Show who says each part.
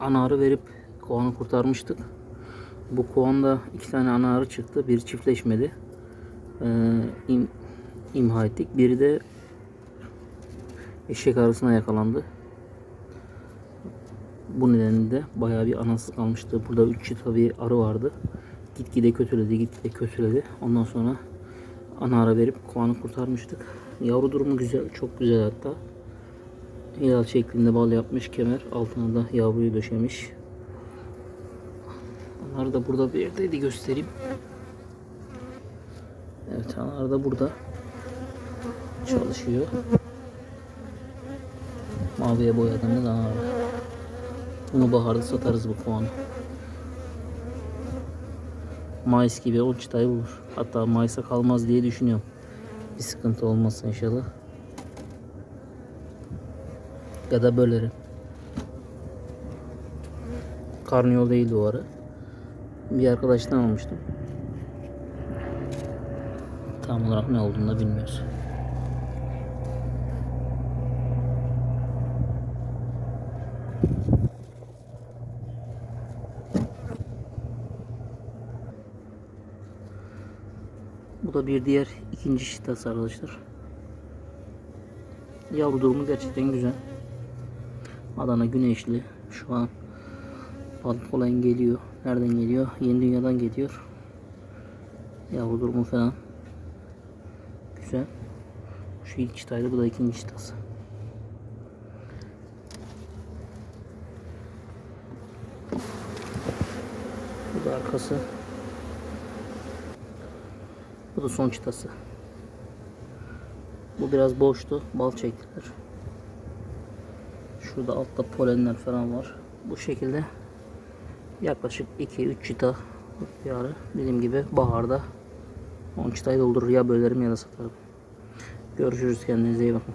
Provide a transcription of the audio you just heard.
Speaker 1: ana arı verip kovanı kurtarmıştık. Bu kovanda iki tane ana arı çıktı. Biri çiftleşmedi. Ee, im, imha ettik. Biri de eşek arısına yakalandı. Bu nedenle de bayağı bir anasız kalmıştı. Burada üç çıta bir arı vardı. Gitgide kötüledi, gitgide kötüledi. Ondan sonra ana ara verip kovanı kurtarmıştık. Yavru durumu güzel, çok güzel hatta. Hilal şeklinde bal yapmış kemer. Altına da yavruyu döşemiş. Onlar da burada bir yerdeydi göstereyim. Evet onlar da burada çalışıyor. Maviye boyadığımız anar. Bunu baharda satarız bu kovanı. Mayıs gibi 10 çıtayı bulur. Hatta Mayıs'a kalmaz diye düşünüyorum. Bir sıkıntı olmazsa inşallah. Ya da bölerim. Karnıyol değildi o ara. Bir arkadaştan almıştım. Tam olarak ne olduğunu da bilmiyoruz. Bu da bir diğer ikinci şitası arkadaşlar. Yavru durumu gerçekten güzel. Adana güneşli. Şu an balık olan geliyor. Nereden geliyor? Yeni dünyadan geliyor. Yavru durumu falan. Güzel. Şu ilk çıtaydı. Bu da ikinci çıtası. Bu da arkası. Bu da son çıtası. Bu biraz boştu. Bal çektiler. Şurada altta polenler falan var. Bu şekilde yaklaşık 2-3 çıta bir ara dediğim gibi baharda 10 çıtayı doldurur ya bölerim ya da satarım. Görüşürüz kendinize iyi bakın.